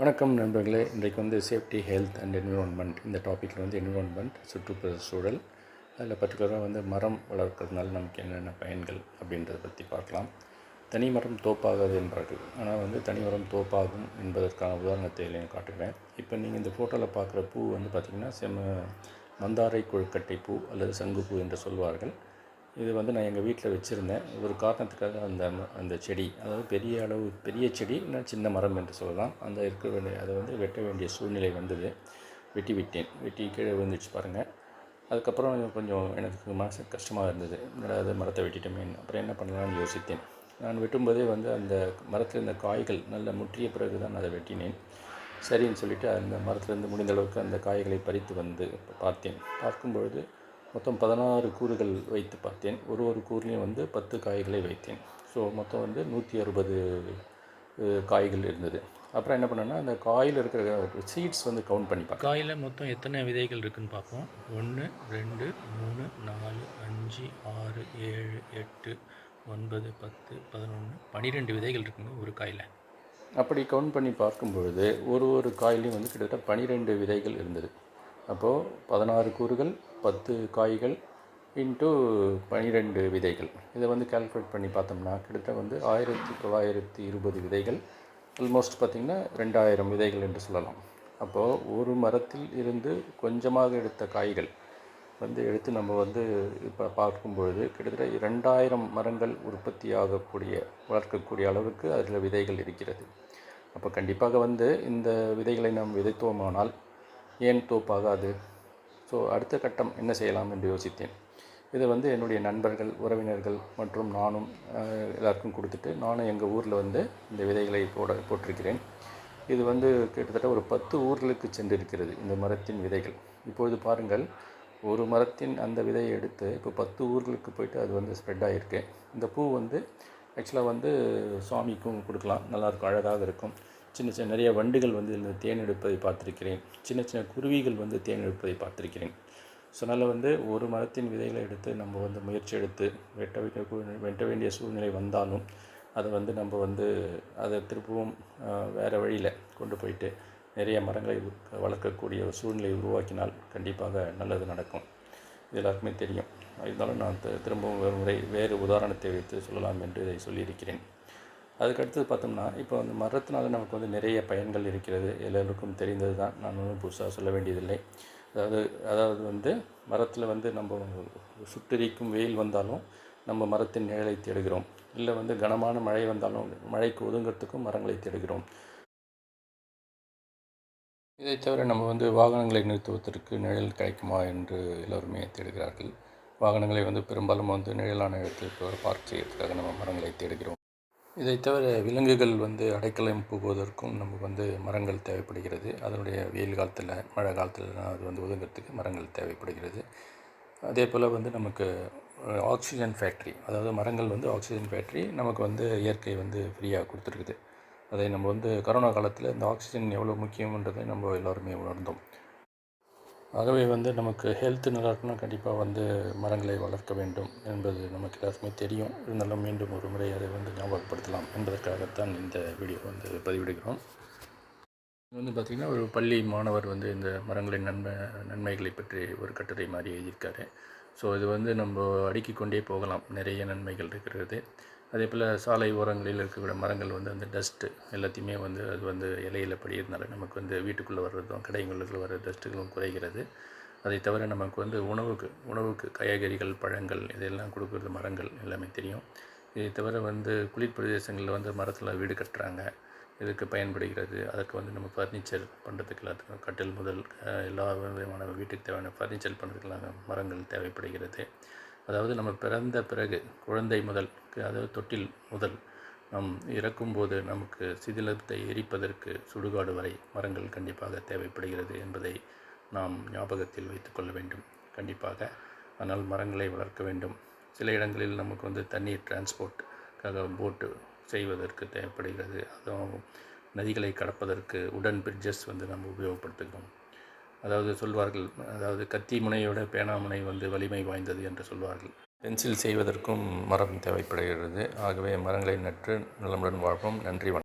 வணக்கம் நண்பர்களே. இன்றைக்கு வந்து சேஃப்டி ஹெல்த் அண்ட் என்விரான்மெண்ட் இந்த டாப்பிக்கில் வந்து என்விரான்மெண்ட் சுற்றுப்புற சூழல் அதில் பர்டிகுலராக வந்து மரம் வளர்க்கறதுனால நமக்கு என்னென்ன பயன்கள் அப்படின்றத பற்றி பார்க்கலாம். தனி மரம் தோப்பாகாது என்பார்கள். ஆனால் வந்து தனி மரம் தோப்பாகும் என்பதற்கான உதாரணத்தை நான் காட்டுவேன் இப்போ நீங்கள் இந்த ஃபோட்டோவில் பார்க்குற பூ வந்து பார்த்திங்கன்னா செம்ம மந்தாரை கொழுக்கட்டை பூ அல்லது சங்கு பூ என்று சொல்வார்கள். இது வந்து நான் எங்கள் வீட்டில் வச்சுருந்தேன். ஒரு காரணத்துக்காக அந்த அந்த செடி அதாவது பெரிய அளவு பெரிய செடி இல்லை சின்ன மரம் என்று சொல்லலாம். அந்த இருக்க வேண்டிய அதை வந்து வெட்ட வேண்டிய சூழ்நிலை வந்தது. வெட்டி விட்டேன். வெட்டி கீழே விழுந்துச்சு பாருங்கள் அதுக்கப்புறம் கொஞ்சம் எனக்கு மனசு கஷ்டமாக இருந்தது. என்னடா அது மரத்தை வெட்டிட்டோமே. அப்புறம் என்ன பண்ணலாம்னு யோசித்தேன். நான் வெட்டும்போதே வந்து அந்த மரத்தில் இருந்த காய்கள் நல்ல முற்றிய பிறகு தான் அதை வெட்டினேன். சரின்னு சொல்லிட்டு அந்த மரத்துலேருந்து முடிந்த அளவுக்கு அந்த காய்களை பறித்து வந்து பார்த்தேன். பார்க்கும்பொழுது மொத்தம் பதினாறு கூறுகள் வைத்து பார்த்தேன். ஒரு ஒரு கூறுலையும் வந்து பத்து காய்களை வைத்தேன். ஸோ மொத்தம் வந்து நூற்றி அறுபது காய்கள் இருந்தது. அப்புறம் என்ன பண்ணேன்னா அந்த காயில் இருக்கிற சீட்ஸ் வந்து கவுண்ட் பண்ணி காயில் மொத்தம் எத்தனை விதைகள் இருக்குன்னு பார்ப்போம். ஒன்று ரெண்டு மூணு நாலு அஞ்சு ஆறு ஏழு எட்டு ஒன்பது பத்து பதினொன்று பன்னிரெண்டு விதைகள் இருக்குங்க ஒரு காயில். அப்படி கவுண்ட் பண்ணி பார்க்கும்பொழுது ஒரு ஒரு காயிலையும் வந்து கிட்டத்தட்ட பனிரெண்டு விதைகள் இருந்தது. அப்போது பதினாறு கூறுகள் பத்து காய்கள் இன்ட்டு பனிரெண்டு விதைகள். இதை வந்து கால்குலேட் பண்ணி பார்த்தோம்னா கிட்டத்தட்ட வந்து ஆயிரத்தி தொள்ளாயிரத்தி இருபது விதைகள் ஆல்மோஸ்ட் பார்த்திங்கன்னா ரெண்டாயிரம் விதைகள் என்று சொல்லலாம். அப்போது ஒரு மரத்தில் இருந்து கொஞ்சமாக எடுத்த காய்கள் வந்து எடுத்து நம்ம வந்து இப்போ பார்க்கும்பொழுது கிட்டத்தட்ட ரெண்டாயிரம் மரங்கள் உற்பத்தி ஆகக்கூடிய வளர்க்கக்கூடிய அளவுக்கு அதில் விதைகள் இருக்கிறது. அப்போ கண்டிப்பாக வந்து இந்த விதைகளை நாம் விதைத்தோமானால் ஏன் தோப்பாகாது ஸோ அடுத்த கட்டம் என்ன செய்யலாம் என்று யோசித்தேன். இதை வந்து என்னுடைய நண்பர்கள் உறவினர்கள் மற்றும் நானும் எல்லாருக்கும் கொடுத்துட்டு நானும் எங்கள் ஊரில் வந்து இந்த விதைகளை போட போட்டிருக்கிறேன். இது வந்து கிட்டத்தட்ட ஒரு பத்து ஊர்களுக்கு சென்றிருக்கிறது இந்த மரத்தின் விதைகள். இப்பொழுது பாருங்கள் ஒரு மரத்தின் அந்த விதையை எடுத்து இப்போ பத்து ஊர்களுக்கு போயிட்டு அது வந்து ஸ்ப்ரெட் ஆகிருக்கு இந்த பூ வந்து ஆக்சுவலாக வந்து சுவாமிக்கும் கொடுக்கலாம். நல்லாயிருக்கும் அழகாக இருக்கும். சின்ன சின்ன நிறைய வண்டுகள் வந்து இதில் தேன் எடுப்பதை பார்த்துருக்கிறேன். சின்ன சின்ன குருவிகள் வந்து தேன் எடுப்பதை பார்த்துருக்கிறேன். ஸோ அதனால் வந்து ஒரு மரத்தின் விதைகளை எடுத்து நம்ம வந்து முயற்சி எடுத்து வெட்ட வைக்க வெட்ட வேண்டிய சூழ்நிலை வந்தாலும் அதை வந்து நம்ம வந்து அதை திருப்பவும் வேறு வழியில் கொண்டு போயிட்டு நிறைய மரங்களை வளர்க்கக்கூடிய ஒரு சூழ்நிலை உருவாக்கினால் கண்டிப்பாக நல்லது நடக்கும். இது எல்லாருக்குமே தெரியும். இருந்தாலும் நான் திரும்பவும் ஒரு முறை வேறு உதாரணத்தை வைத்து சொல்லலாம் என்று இதை சொல்லியிருக்கிறேன். அதுக்கடுத்து பார்த்தோம்னா இப்போ வந்து மரத்தினால நமக்கு வந்து நிறைய பயன்கள் இருக்கிறது. எல்லோருக்கும் தெரிந்தது தான். நான் ஒன்றும் புதுசாக சொல்ல வேண்டியதில்லை. அதாவது அதாவது வந்து மரத்தில் வந்து நம்ம சுட்டெரிக்கும் வெயில் வந்தாலும் நம்ம மரத்தின் நிழலை தேடுகிறோம். இல்லை வந்து கனமான மழை வந்தாலும் மழைக்கு ஒதுங்கிறதுக்கும் மரங்களை தேடுகிறோம். இதை தவிர நம்ம வந்து வாகனங்களை நிறுத்துவதற்கு நிழல் கிடைக்குமா என்று எல்லோருமே தேடுகிறார்கள். வாகனங்களை வந்து பெரும்பாலும் வந்து நிழலான இடத்தில் பார்க் செய்யறதுக்காக நம்ம மரங்களை தேடுகிறோம். இதை தவிர விலங்குகள் வந்து அடைக்கலம் புகுவதற்கும் நமக்கு வந்து மரங்கள் தேவைப்படுகிறது. அதனுடைய வெயில் காலத்தில் மழை காலத்தில் அது வந்து ஒதுங்கிறதுக்கு மரங்கள் தேவைப்படுகிறது. அதே போல் வந்து நமக்கு ஆக்சிஜன் ஃபேக்ட்ரி அதாவது மரங்கள் வந்து ஆக்சிஜன் ஃபேக்ட்ரி நமக்கு வந்து இயற்கை வந்து ஃப்ரீயாக கொடுத்துருக்குது. அதை நம்ம வந்து கரோனா காலத்தில் இந்த ஆக்சிஜன் எவ்வளோ முக்கியம்ன்றதை நம்ம எல்லாருமே உணர்ந்தோம். ஆகவே வந்து நமக்கு ஹெல்த் நல்லா கண்டிப்பாக வந்து மரங்களை வளர்க்க வேண்டும் என்பது நமக்கு எல்லாருக்குமே தெரியும். இருந்தாலும் மீண்டும் ஒரு முறை அதை வந்து ஞாபகப்படுத்தலாம் என்பதற்காகத்தான் இந்த வீடியோ வந்து பதிவிடுகிறோம். இது வந்து பார்த்திங்கன்னா ஒரு பள்ளி மாணவர் வந்து இந்த மரங்களின் நன்மை நன்மைகளை பற்றி ஒரு கட்டுரை மாதிரி எழுதியிருக்காரு. ஸோ இது வந்து நம்ம அடுக்கி கொண்டே போகலாம். நிறைய நன்மைகள் இருக்கிறது. அதே போல் சாலை ஓரங்களில் இருக்கக்கூடிய மரங்கள் வந்து அந்த டஸ்ட்டு எல்லாத்தையுமே வந்து அது வந்து இலையில் படிக்கிறதுனால நமக்கு வந்து வீட்டுக்குள்ளே வர்றதும் கடைங்களுக்கு வர்ற டஸ்ட்டுகளும் குறைகிறது. அதை தவிர நமக்கு வந்து உணவுக்கு உணவுக்கு காய்கறிகள் பழங்கள் இதெல்லாம் கொடுக்குறது மரங்கள் எல்லாமே தெரியும். இதை தவிர வந்து குளிர் பிரதேசங்களில் வந்து மரத்தில் வீடு கட்டுறாங்க. இதுக்கு பயன்படுகிறது. அதுக்கு வந்து நம்ம ஃபர்னிச்சர் பண்ணுறதுக்கு எல்லாத்துக்கும் கட்டில் முதல் எல்லா விதமான வீட்டுக்கு தேவையான ஃபர்னிச்சர் பண்ணுறதுக்கெல்லாம் மரங்கள் தேவைப்படுகிறது. அதாவது நம்ம பிறந்த பிறகு குழந்தை முதல் அதாவது தொட்டில் முதல் நம் இறக்கும்போது நமக்கு சிதிலத்தை எரிப்பதற்கு சுடுகாடு வரை மரங்கள் கண்டிப்பாக தேவைப்படுகிறது என்பதை நாம் ஞாபகத்தில் வைத்துக்கொள்ள வேண்டும். கண்டிப்பாக ஆனால் மரங்களை வளர்க்க வேண்டும். சில இடங்களில் நமக்கு வந்து தண்ணீர் டிரான்ஸ்போர்ட்டுக்காக போட்டு செய்வதற்கு தேவைப்படுகிறது. அதுவும் நதிகளை கடப்பதற்கு உடன் பிரிட்ஜஸ் வந்து நம்ம உபயோகப்படுத்துகிறோம். அதாவது சொல்வார்கள் அதாவது கத்தி முனையோட பேனாமுனை வந்து வலிமை வாய்ந்தது என்று சொல்வார்கள். பென்சில் செய்வதற்கும் மரம் தேவைப்படுகிறது. ஆகவே மரங்களை நட்டு நலமுடன் வாழ்வோம். நன்றி வணக்கம்.